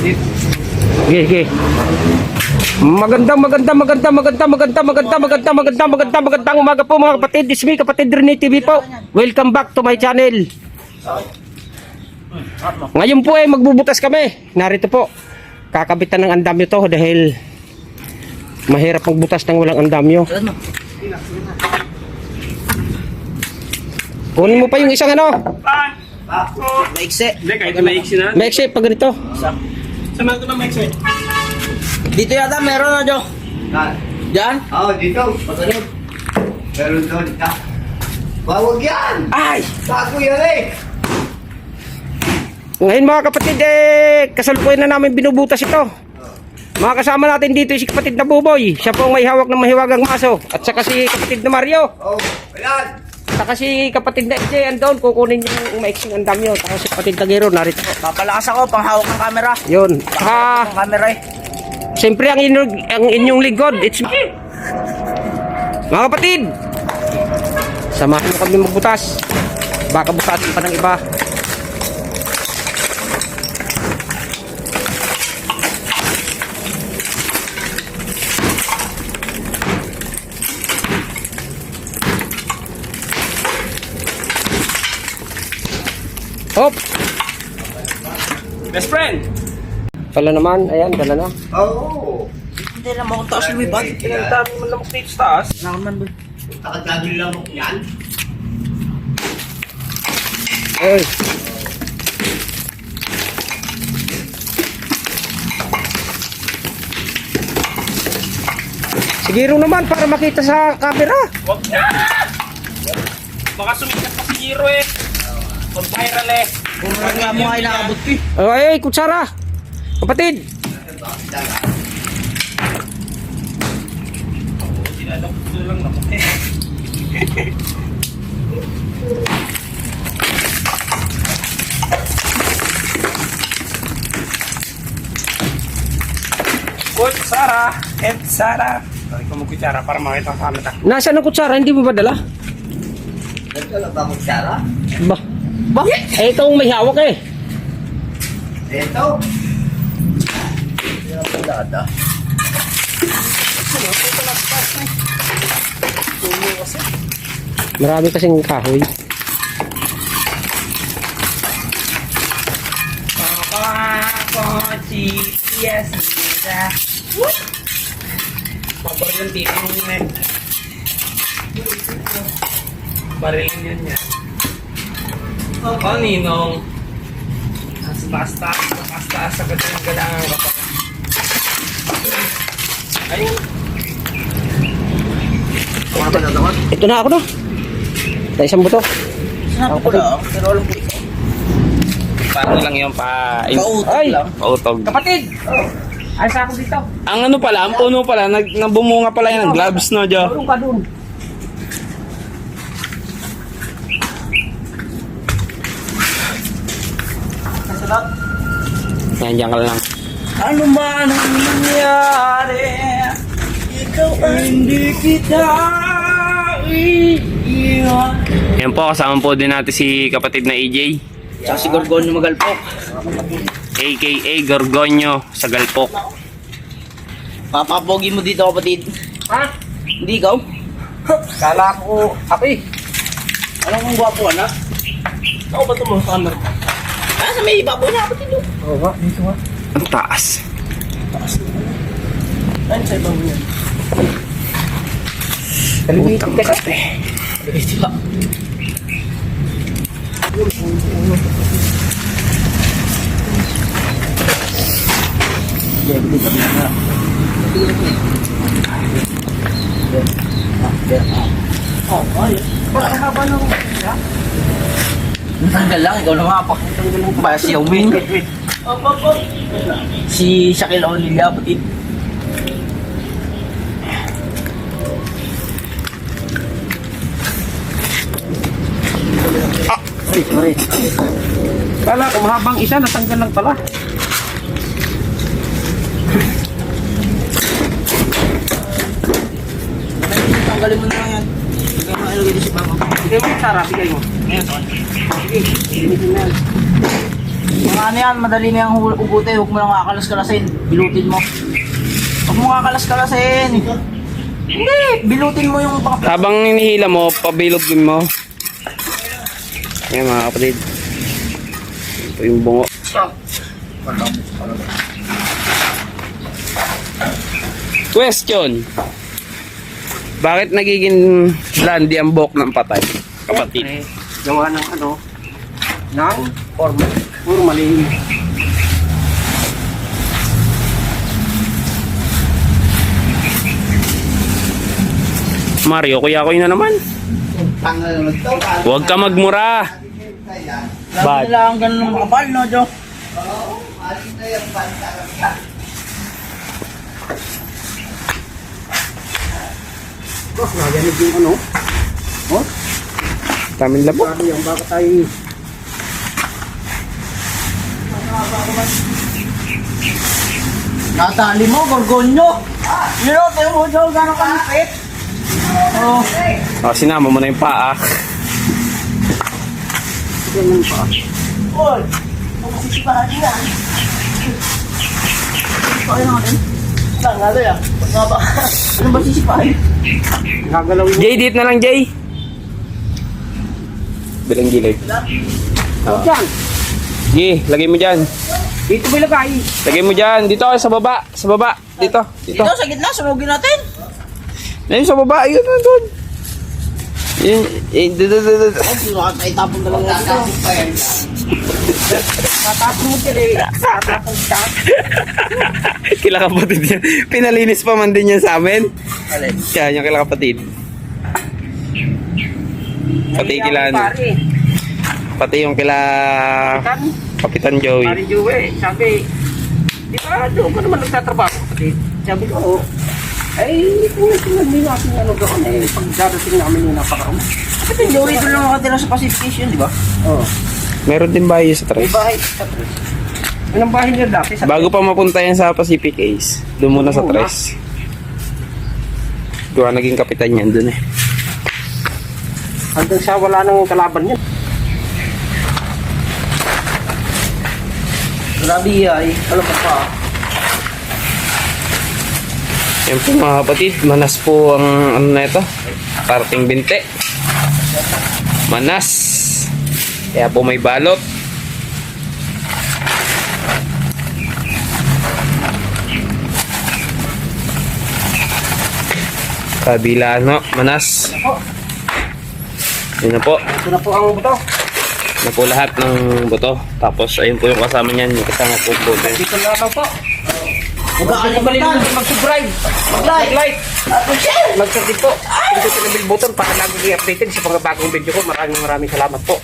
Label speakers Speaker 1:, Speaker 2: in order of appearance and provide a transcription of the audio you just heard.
Speaker 1: Sige, sige. Magandang, magandang, magandang, magandang, magandang, magandang, magandang, magandang, magandang, magandang umaga po mga kapatid. This me, kapatid Rene TV po. Welcome back to my channel. Ngayon po ay magbubutas kami. Narito po. Kakabitan ng andamyo to dahil mahirap magbutas ng walang andamyo. Kunin mo pa yung isang ano.
Speaker 2: Maikse.
Speaker 3: Hindi, kahit maiksi na. Saan ko na maiksi?
Speaker 2: Dito yata meron na, Jo. Diyan?
Speaker 4: Oo, dito. Pagano'n. Meron doon ka. Bawag yan!
Speaker 1: Ay!
Speaker 4: Bago yan eh!
Speaker 1: Ngayon mga kapatid, eh, kasalukuyan na namin binubutas ito. Mga kasama natin dito si kapatid na Buboy. Siya po may hawak ng mahiwagang maso. At saka si kapatid na Mario.
Speaker 4: Oh, ayan!
Speaker 1: Saka si kapatid na EJ andon. Kukunin yung maiksing andam nyo. Saka si kapatid na Gero narito.
Speaker 2: Papalakas ako, panghawak ng camera.
Speaker 1: Yun.
Speaker 2: Panghawak
Speaker 1: Saka,
Speaker 2: ng camera eh.
Speaker 1: siyempre ang inyong, ang inyong lingkod. It's. Mga kapatid, samahan mo kami magbutas. Baka bukatin pa ng iba.
Speaker 3: Best friend!
Speaker 1: Pala naman, ayan, dala na.
Speaker 4: Oo!
Speaker 2: Hindi lang ako taas lumibad.
Speaker 3: Ang dami mo lamok dito sa taas.
Speaker 2: Nakaman ba?
Speaker 4: Nakagagawin lang ako yan.
Speaker 1: Ay. Sigiro naman para makita sa camera.
Speaker 3: Wag na! Baka sumikat pa si Giro eh. Pag viral eh.
Speaker 2: Kung nga mo ay nakabot ko eh.
Speaker 1: Ay, ay, kutsara. Kapatid.
Speaker 3: Kutsara! Et Sara! Sorry ko magkutsara para makita ang camera.
Speaker 1: Nasaan ang kutsara? Hindi mo ba dala?
Speaker 4: Lang ba kung Sarah?
Speaker 1: Ba? Eh, ikaw may hawak eh.
Speaker 4: Ito. Yan ang dada.
Speaker 1: Marami kasing kahoy.
Speaker 3: GPS nila. Pabor yung TV mo, Marilyn yun yan. Oh, ninong. Basta, basta, sa ganda galangan ka pa. Ayun.
Speaker 4: Ano naman?
Speaker 1: Ito na ako na. Sa isang buto.
Speaker 2: Sinabi ko lang, pero alam ko ikaw.
Speaker 3: Parang lang yung pa...
Speaker 2: Kautog
Speaker 1: Ay!
Speaker 2: lang.
Speaker 3: Pautog.
Speaker 1: Kapatid! Ay, sa ako dito.
Speaker 3: Ang ano pala, ang puno pala, nag, nabumunga pala yan ng gloves, no, Jo?
Speaker 1: Tulong ka dun.
Speaker 3: Yan, dyan ka lang.
Speaker 2: Ano man ang nangyari, ikaw ay hindi kita iiwan.
Speaker 3: Yan po, kasama po din natin si kapatid na EJ.
Speaker 2: Tsaka si Gorgonio Magalpok.
Speaker 3: AKA Gorgonyo sa Galpok.
Speaker 2: Papapogi mo dito kapatid.
Speaker 1: Ha?
Speaker 2: Hindi ikaw?
Speaker 1: Kala ko, ako eh.
Speaker 2: Alam kong gwapo ka na?
Speaker 3: Ako ba ito mo sa camera?
Speaker 2: Ah, sa may ibabaw na ako dito.
Speaker 1: Oo nga, dito nga.
Speaker 3: Ang taas. Ang taas.
Speaker 2: Ayun sa ibabaw yan.
Speaker 1: Putang kate. Dito ka. Yeah,
Speaker 2: kita na. Yeah. Ah, yeah. Oh, ay. Baka haba na. Yeah. Tanggal lang, ikaw na nga pa. Ba, si Xiaomi. Si Shaquille O'Neal, kapatid.
Speaker 1: Ay, sorry. Kala ko mahabang isa, natanggal lang pala.
Speaker 2: Tanggalin mo na yan. Bigay mo ilagay.
Speaker 1: Bigay mo, Sarah, bigay mo.
Speaker 3: Ngayon,
Speaker 1: Sige, gamitin na yan.
Speaker 2: Ano madali na yung ubutin. Huwag mo lang kakalas-kalasin. Bilutin mo. Huwag mo kakalas-kalasin. Hindi, bilutin mo yung pang...
Speaker 3: Habang hinihila mo, pabilog din mo. Yan mga kapatid. Ito yung bungo. Question. Bakit nagiging landy ang buhok ng patay? Kapatid.
Speaker 1: Eh, gawa ng ano, ng formal, formalin.
Speaker 3: Mario, kuya ko na naman.
Speaker 4: Tangal na to.
Speaker 3: Huwag ka magmura. Bad.
Speaker 2: nila ang ganun ng makapal, no, Jo?
Speaker 4: Alis na yung banta.
Speaker 1: Oh, naganib yung ano,
Speaker 3: Taming labo.
Speaker 1: sabi yung baka tayo
Speaker 2: Natali mo, gorgonyo. Yun o, tayo mo, Jo, gano'ng kalipit. Oh,
Speaker 3: Oh, sinama mo na yung paa.
Speaker 1: ganyan pa.
Speaker 2: oy. Kung masisipahan yan. Sisipahan natin. Lang, nga ya. Nga ba? Ano ba sisipahan?
Speaker 1: Gagalawin mo.
Speaker 3: Jay, dito na lang, Jay. Bilang gilid. Oh.
Speaker 1: Diyan.
Speaker 3: Gi, lagay mo dyan.
Speaker 1: Dito mo ilagay.
Speaker 3: Lagay mo dyan. Dito, sa baba. Sa baba. Dito. Dito.
Speaker 2: Dito, sa gitna, sunugin natin.
Speaker 3: Ayun, sa baba. Ayun, ayun, doon. Yun, eh, dito, dito, dito.
Speaker 2: Ay, sino ka itapon talaga dito.
Speaker 3: Kila kapatid niya. Pinalinis pa man din yan sa amin.
Speaker 2: Alin?
Speaker 3: Kaya niya kila kapatid. Pati kila, ano, pati yung kila Kapitan Joey.
Speaker 1: pare Joey, sabi, di ba doon ko naman nagtatrabaho? Pati, sabi ko, oh, ay, kung din natin ano doon, eh, pag darating namin yung napakaroon.
Speaker 2: Kasi Joey doon lang nakatira sa Pacification, di ba?
Speaker 1: Oo.
Speaker 3: Meron din bahay sa
Speaker 1: May
Speaker 3: Tres.
Speaker 1: bahay sa Tres. Anong bahay niya dati? Sa
Speaker 3: Bago pa mapunta yan sa Pacific Ace, doon muna sa. Tres. Gawa naging kapitan yan doon eh.
Speaker 1: Hanggang sa wala nang kalaban niya.
Speaker 2: Grabe ay, alam mo pa.
Speaker 3: Yan po mga kapatid, manas po ang ano na ito, parating binte. Manas. Kaya po may balot. Kabila no, manas. Yun na po.
Speaker 1: Ito na po ang buto.
Speaker 3: Yun na po lahat ng buto. Tapos ayun po yung kasama niyan, yung kasama po po.
Speaker 1: Dito na lang po.
Speaker 2: Huwag
Speaker 1: Huwag
Speaker 2: ka
Speaker 1: kalimutan
Speaker 2: kalimutan.
Speaker 1: mag-subscribe.
Speaker 2: Mag-like. Mag-share.
Speaker 1: Mag-subscribe po. Pindutin ang bell button para lagi kayo updated sa mga bagong video ko. Maraming maraming salamat po.